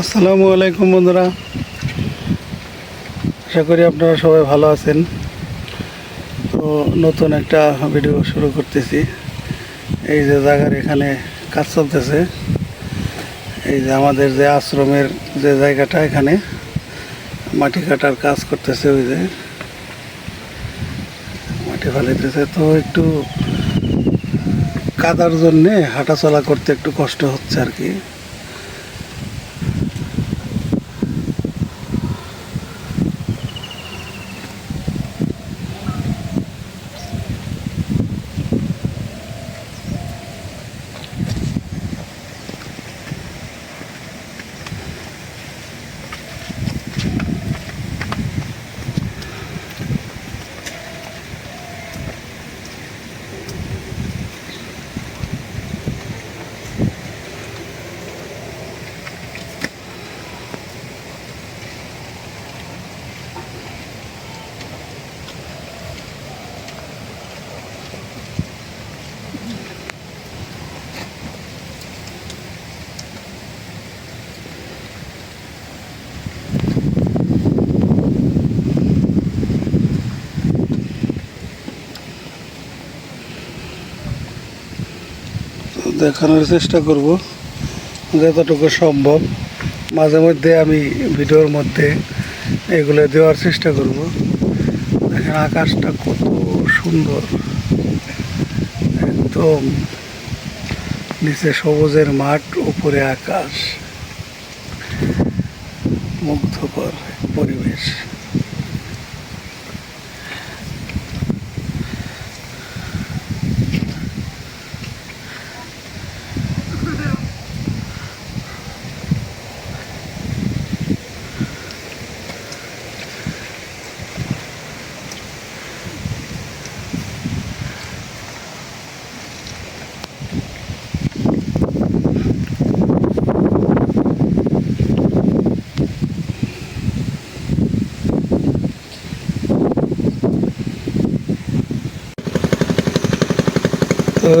আসসালামু আলাইকুম বন্ধুরা। আশা করি আপনারা সবাই ভালো আছেন। তো নতুন একটা ভিডিও শুরু করতেছি। এই যে জায়গার এখানে কাজ চলতেছে। এই যে আমাদের যে আশ্রমের যে জায়গাটা এখানে, মাটি কাটার কাজ করতেছে ওই যে। মাটি ফালাইতেছে। তো একটু কাদার জন্যে হাঁটাচলা করতে একটু কষ্ট হচ্ছে আর কি। দেখানোর চেষ্টা করব যতটুকু সম্ভব। মাঝে মধ্যে আমি ভিডিওর মধ্যে এগুলো দেওয়ার চেষ্টা করব। দেখেন আকাশটা কত সুন্দর। একদম নিচে সবুজের মাঠ, উপরে আকাশ। মুগ্ধকর পরিবেশ।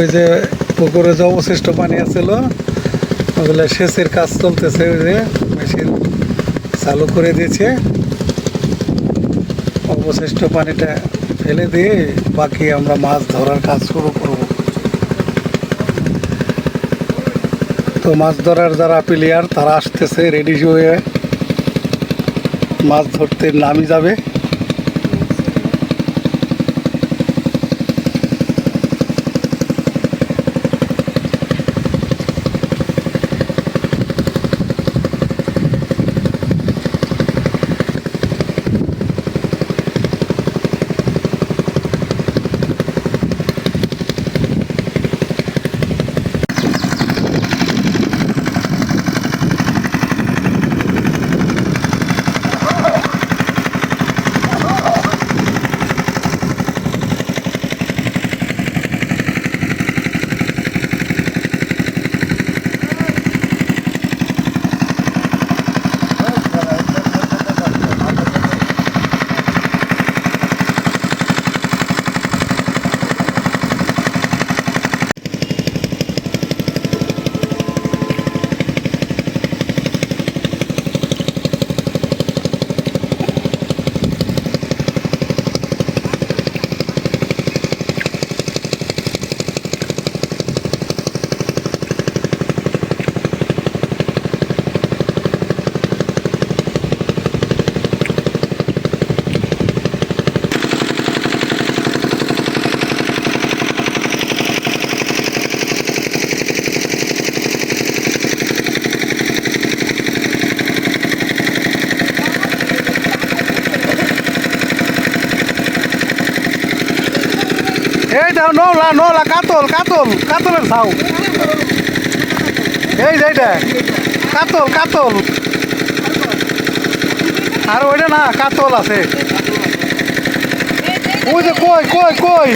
ওই যে পুকুরে যে অবশিষ্ট পানি আছিল, ওগুলো সেচের কাজ চলতেছে, ওই যে মেশিন চালু করে দিয়েছে। অবশিষ্ট পানিটা ফেলে দিয়ে বাকি আমরা মাছ ধরার কাজ শুরু করব। তো মাছ ধরার যারা প্লেয়ার, তারা আসতেছে রেডি হয়ে মাছ ধরতে নামি যাবে। এই দাও নলা নলা কাতল কাতল কাতলের ছাউ এই যে এইটা কাতল কাতল। আর ওইটা না কাতল আছে। ওই যে কই কই কই?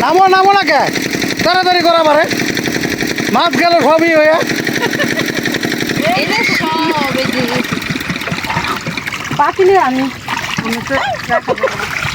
নামো নামো না কে? তাড়াতাড়ি করা পারে মাছ গেল সবই হয়ে। পাতিলে আমি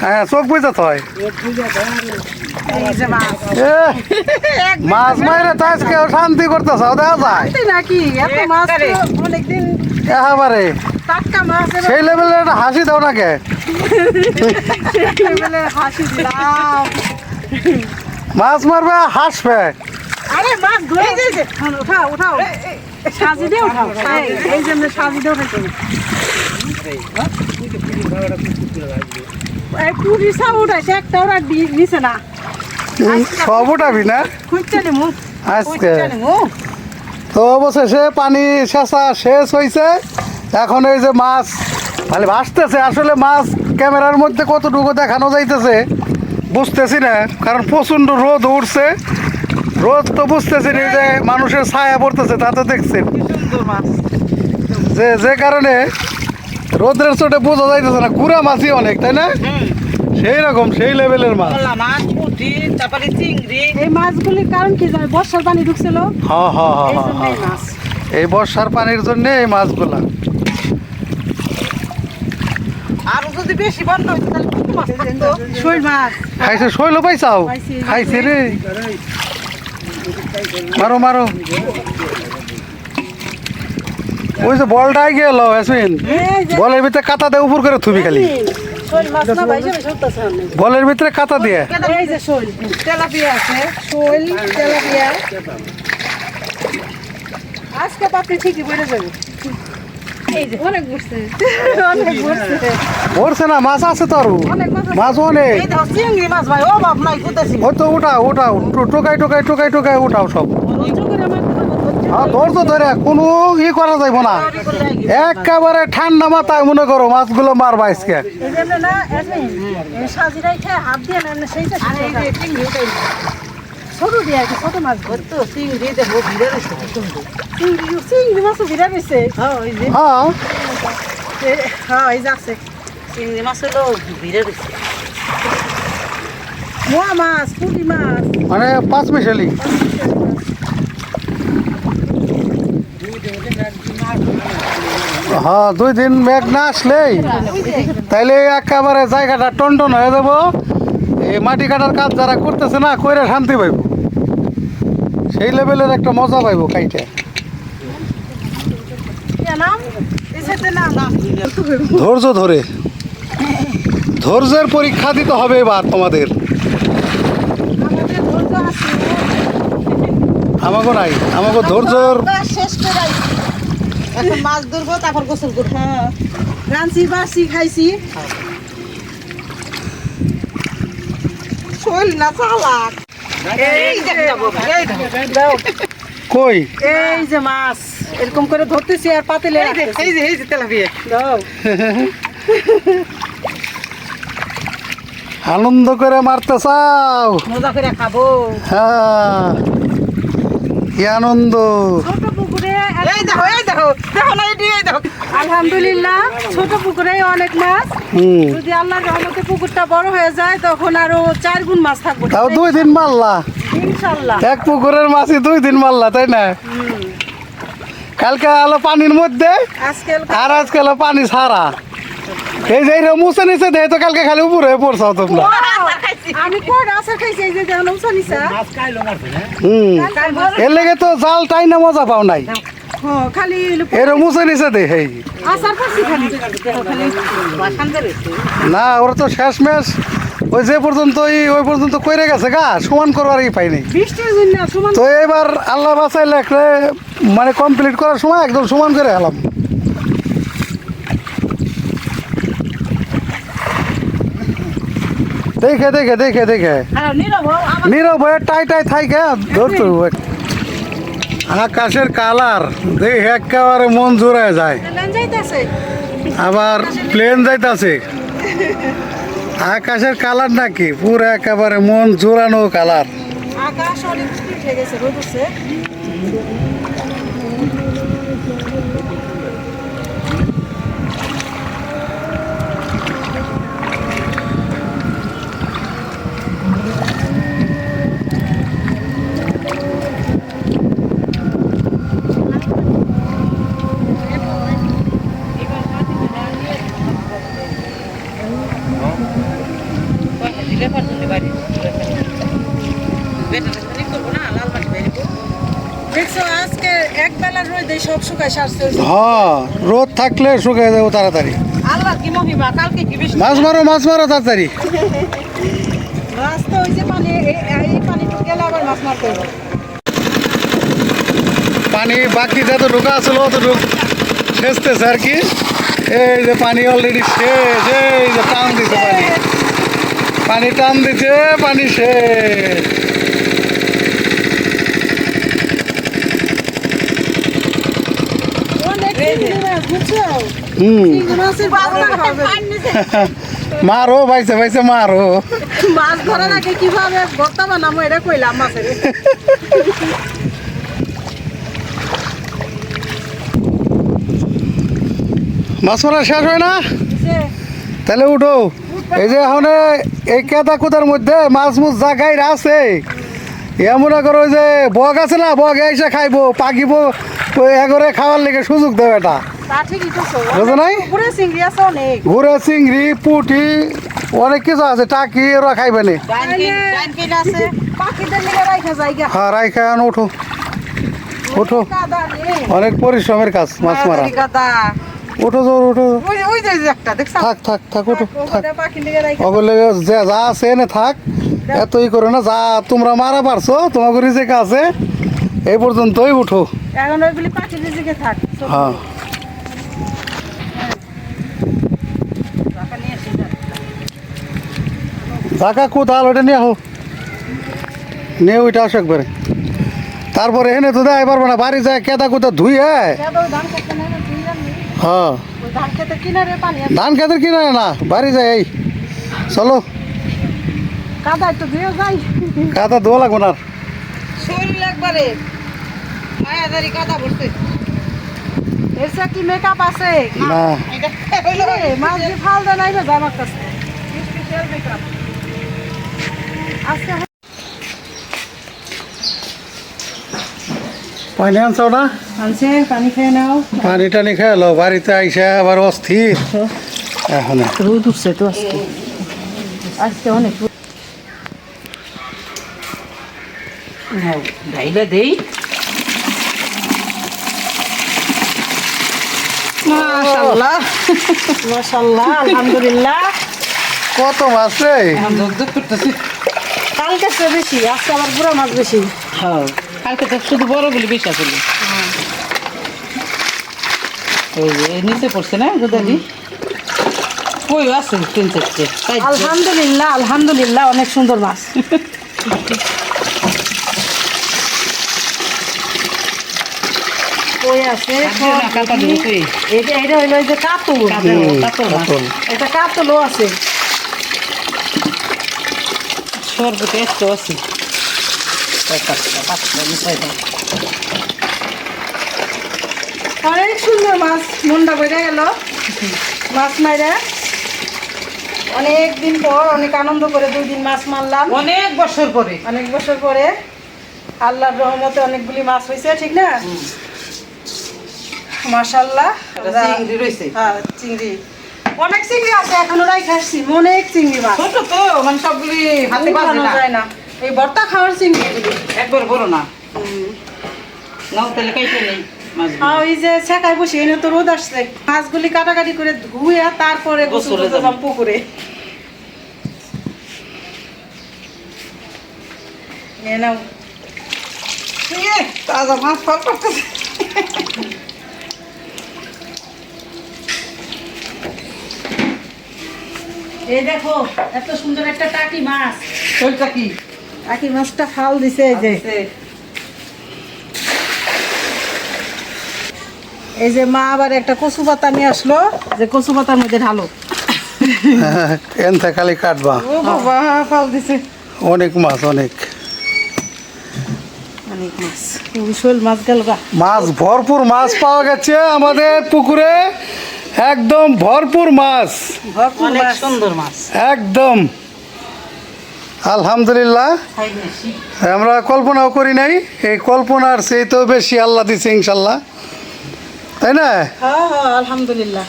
হ্যাঁ চোখ হয়। মাছ মাছ মাইরে তো আজকে শান্তি করতেছ দেখা যায়। নাকি এত মাছ অনেকদিন একেবারে। সেই লেভেলের একটা হাসি দাও না কে? লেভেলে হাসি দিলাম। মাছ মারবে হাসবে। আরে মাছ ধরে দিয়েছে উঠাও উঠাও। সাজি দিয়ে উঠাও। এই- জন্য সাজি দিয়ে সব উঠাইছে একটা ওরা দি- না। সব উঠাবি না? আজকে। তো অবশেষে পানি শেষা শেষ হয়েছে এখন এই যে মাছ মানে ভাসতেছে আসলে মাছ ক্যামেরার মধ্যে কতটুকু দেখানো যাইতেছে বুঝতেছি না। কারণ প্রচণ্ড রোদ উঠছে। রোদ তো বুঝতেছি না যে মানুষের ছায়া পড়তেছে তা তো দেখছেন। মাছ। যে যে কারণে রোদের চোটে বোঝা যাইতেছে না কুড়া মাছই অনেক তাই না? সেই রকম সেই লেভেলের মাছ। কলা মাছ পুঁটি তারপরে চিংড়ি। এই মাছগুলির কারণ কি জানে? বর্ষার পানি ঢুকছিল। হ হ হ এই বর্ষার পানির জন্য এই মাছগুলা। আর যদি বেশি বন্ধ হইতো তাহলে কত মাছ থাকতো? শৈল মাছ। খাইছে শৈল পাইছাও? খাইছে রে। মারো মারো। ওই যে বলটাই গেল এই বলের ভিতরে কাতা দিয়ে উপর করে থুবি খালি। বলের ভিতরে কাতা দিয়ে। ঠিকই বেড়ে যাবে ভরছে না মাছ আছে তো আরও। মাছ অনেক। ওই তো উঠাও উঠাও টো- টোকাই টোকাই টোকাই টোকাই উঠাও সব ধৈর্য করে মারতে হবে, ধরতো ধরে, কোনো ই করা যাইব না। একেবারে ঠান্ডা মাথায় মনে করো মাছগুলো মারবা আজকে। ছোট দিয়ে আর ছোট মাছ ধর তো চিংড়ি দেখো ভিড়ে রয়েছে চিংড়ি চিংড়ি মাছও বিরা রয়েছে হ্যাঁ। হ্যাঁ যাচ্ছে চিংড়ি মাছ ভিড়ে রয়েছে মোয়া মাছ পুঁটি মাছ মানে পাঁচ মিশালি। হ্যাঁ দুই দিন মেঘ না আসলেই। তাইলে একেবারে জায়গাটা টনটন হয়ে যাব। এই মাটি কাটার কাজ যারা করতেছে না, কইরা শান্তি পাইব। সেই লেভেলের একটা মজা পাইব খাইতে কে নাম এই সাথে নাম ধৈর্য ধরে। ধৈর্যের পরীক্ষা দিতে হবে এবার তোমাদের। আমাকে নাই আমাকে ধৈর্যর কাজ শেষ করে আইছি। এখন মাছ ধরবো তারপর গোসল করব। হ্যাঁ। রাঁচি বাসি খাইছি। শৈল না চালাক। এই দেখো যাব ভাই, এই দেখো। দাও। কই? এই যে মাছ এরকম করে ধরতেছি আর পাতিলে এই যে এই যে এই যে তেলাপিয়া। দাও। আনন্দ করে মারতে চাও। মজা করে খাব। হ্যাঁ। কি আনন্দ? ছোট পুকুরে এই দেখো এই দেখো দেখো না এই দেখো। আলহামদুলিল্লাহ ছোট পুকুরে অনেক মাছ। যদি আল্লাহর রহমতে পুকুরটা বড় হয়ে যায় তখন আরও চার গুণ মাছ থাকবে। তাও দুই দিন মারলা? এক পুকুরের মাছই দুই দিন মারলা তাই না? কালকে আলো পানির মধ্যে আর আজকে হলো পানি সারা এই যে মুছে নিচে দেয় তো কালকে খালি উপরে পড়ছাও তোমরা। আমি খাইছি? এই যে হুম। এর লেগে তো জাল টাই না মজা পাও নাই। হ্যাঁ খালি দে হেই। খালি। না ওরা তো শেষ ম্যাচ ওই যে পর্যন্ত ওই- পর্যন্ত কইরে গেছে গা সমান করবার ই পাইনি। তো এবার আল্লাহ একটা মানে কমপ্লিট করার সময় একদম সমান করে এলাম দেখে দেখে দেখে দেখে। আর নীরব হয়ে টাই টাই থাইকে ধরতো আকাশের কালার দেখে একেবারে মন জোড়ায় যায়। আবার প্লেন যাইতাছে। আকাশের কালার নাকি? পুরো একেবারে মন জোড়ানো কালার। আকাশ অনেক দেখছ আজকে এক বেলা রোদ এই সব শুকায় সারছে হ্যাঁ রোদ থাকলে শুকিয়ে যাব তাড়াতাড়ি। আল্লাহ কি মহিমা কালকে কি বেশি মাছ মারো মাছ মারো তাড়াতাড়ি। মাছ তো ওই যে পানি এই- এই পানি গেলে আবার মাছ মারতে হবে। পানি বাকি যত ঢোকা আসলো অত ঢুক শেষতেছে আর কি। এই যে পানি অলরেডি শেষ এই যে টান দিছে পানি। পানি টান দিছে পানি শেষ। মারো ভাইছে ভাইছে মারো। মাছ ধরার আগে কীভাবে ভর্তা বানাবো এটা কইলাম মাছের। মাছ মারা শেষ হয় না? তাহলে উঠো। এই যে এখন এই কেদা কুদার মধ্যে মাছ মুছ জাগাই আছে। এ মনে করো যে বগ আছে না বগ এসে খাইবো পাকিব এগরে খাওয়ার লেগে সুযোগ দেবে এটা। বুঝো নাই? ঘুরে চিংড়ি পুঁটি অনেক কিছু আছে টাকি ওরা খাইবে নি। রাইখা হ্যাঁ রাই খায় উঠো ওঠো। অনেক পরিশ্রমের কাজ মাছ মারা। উঠো জোর দেখছ? থাক থাক থাক উঠো থাক। ওগুলো যে যা আছে এনে থাক। এত ই করো না যা তোমরা মারা পারছ তোমাকে রিজেকে আছে এই পর্যন্তই উঠো। এখন ওইগুলি পাখির দিকে থাক হ্যাঁ। ঢাকা কোথাল ওটা নিয়ে আহো। নিয়ে ওইটা আসো একবারে। তারপরে এনে তো দেয় পারব না বাড়ি যায় কেদা কোথা ধুই হ্যাঁ কেবল ধান খেতে নেই না, তুই জানবি। হ্যাঁ। ধান কিনারে খেতের কিনে না বাড়ি যায় এই। চলো। কাদা ধুয়ে যাই। লাগবো না। শরীর একবারে মায়াদারি কি মেকআপ আছে? না। মাছ দিয়ে নাই কাছে। আজকে পানি আনছাও না? আনছে পানি খেয়ে নাও। পানি টানি খেলো বাড়িতে আইসা আবার অস্থির এখন রোদ উঠছে তো আজকে। আজকে অনেক। দেই। আলহামদুলিল্লাহ। কত মাছ রে? ধক ধক করতেছে। কালকে বেশি আজকে আবার বুড়া মাছ বেশি। হ্যাঁ। কালকে তো শুধু বড়গুলি বেশি ওই যে নিচে পড়ছে না গোদালি কই আছে তিন চারটে। আলহামদুলিল্লাহ আলহামদুলিল্লাহ অনেক সুন্দর মাছ। কই আছে? কাটা দিবি কই? এটা এটা হইল যে কাতল। কাতল। এটা কাতুলও আছে। সরবতে একটু আছে। পাঁচটা অনেক সুন্দর মাছ মনটা বেড়ে গেল। মাছ মাইরা। অনেক দিন পর অনেক আনন্দ করে দুই দিন মাছ মারলাম। অনেক বছর পরে। অনেক বছর পরে। আল্লাহর রহমতে অনেকগুলি মাছ হয়েছে ঠিক না? মাশাল্লাহ চিংড়ি রয়েছে। হ্যাঁ চিংড়ি। অনেক চিংড়ি আছে এখনও রাই খাচ্ছি অনেক চিংড়ি মাছ। ছোট তো মানে সবগুলি হাতে বাজে যায় না। এই ভর্তা খাওয়ার চিংড়ি এগুলি। একবার বড় না। নাও তাহলে নেই ওই যে ছেকায় বসে এনে তো রোদ আসছে। মাছগুলি কাটাকাটি করে ধুয়ে তারপরে গোসল পুকুরে। নাও। তাজা মাছ ফল করতেছে এই দেখো এত সুন্দর একটা টাকি মাছ। শরীরটা কি টাকি মাছটা ফাল দিছে এই যে। এই যে মা আবার একটা কচু পাতা নিয়ে আসলো যে কচু পাতার মধ্যে ঢালো। এনতে খালি কাটবা। ও বাবা ফাল দিছে। অনেক মাছ অনেক। অনেক মাছ। শোল মাছ গেল মাছ ভরপুর মাছ পাওয়া গেছে আমাদের পুকুরে। একদম ভরপুর মাছ। ভরপুর অনেক মাছ। সুন্দর মাছ। একদম। আলহামদুলিল্লাহ। আমরা কল্পনাও করি নাই এই কল্পনার সেই তো বেশি আল্লাহ দিচ্ছে ইনশাল্লাহ। তাই না? হ্যাঁ হ্যাঁ আলহামদুলিল্লাহ।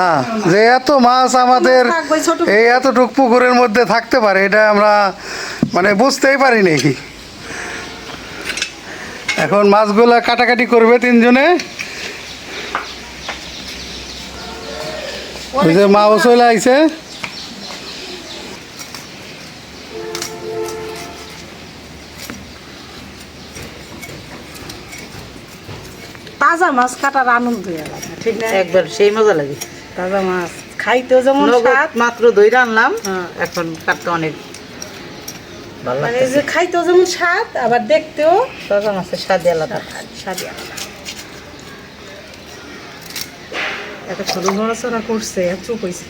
না যে এত মাছ আমাদের এই এতটুক পুকুরের মধ্যে থাকতে পারে এটা আমরা মানে বুঝতেই পারিনি এখন মাছগুলা কাটাকাটি করবে তিনজনে। যে মাও চলে আইছে। তাজা মাছ কাটার আনন্দ ঠিক না? একবার সেই মজা লাগে। তাজা মাছ খাইতেও যেমন স্বাদ। মাত্র দইরা আনলাম হ্যাঁ। এখন কাটতে অনেক ভালো মানে লাগে যে খাইতেও যেমন স্বাদ আবার দেখতেও তাজা মাছের স্বাদ আলাদা। স্বাদই আলাদা। এত ছোট নড়াচড়া করছে চুপ হয়েছে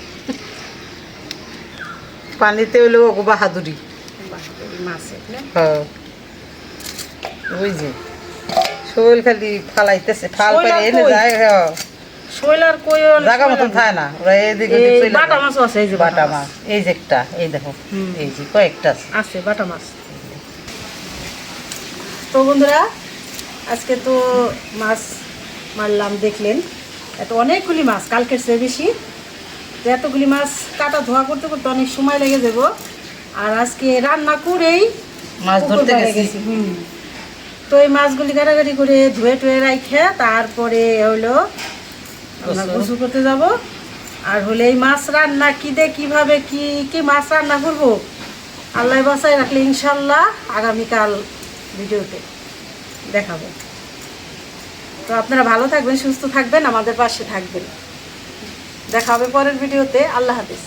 পানিতে হইলে ওকে বাহাদুরি মাছ হ্যাঁ। ওই যে। শৈল খালি ফালাইতেছে ফাল এনে? যায় হ্যাঁ। শৈলার কই জায়গা মতন থাকে না। ওরা এদিকে বাটা। মাছও আছে এই যে বাটা মাছ। এই যে একটা এই দেখো এই যে কয়েকটা আছে। আছে বাটা মাছ। তো বন্ধুরা আজকে তো মাছ মারলাম দেখলেন। এত অনেকগুলি মাছ কালকের চেয়ে বেশি। তো এতগুলি মাছ কাটা ধোয়া করতে করতে অনেক সময় লেগে যাব। আর আজকে রান্না করেই মাছ ধরতে গেছি হুম। তো এই মাছগুলি কাটাকাটি করে ধুয়ে টুয়ে রাখে তারপরে হলো আমরা গোসল। করতে যাব। আর হলে এই মাছ রান্না কি দে কীভাবে কি কি মাছ রান্না করব? আল্লাহ বাসায় রাখলে ইনশাল্লাহ আগামীকাল ভিডিওতে দেখাবো। তো আপনারা ভালো থাকবেন সুস্থ থাকবেন আমাদের পাশে থাকবেন। দেখা হবে পরের ভিডিওতে। আল্লাহ হাফিজ।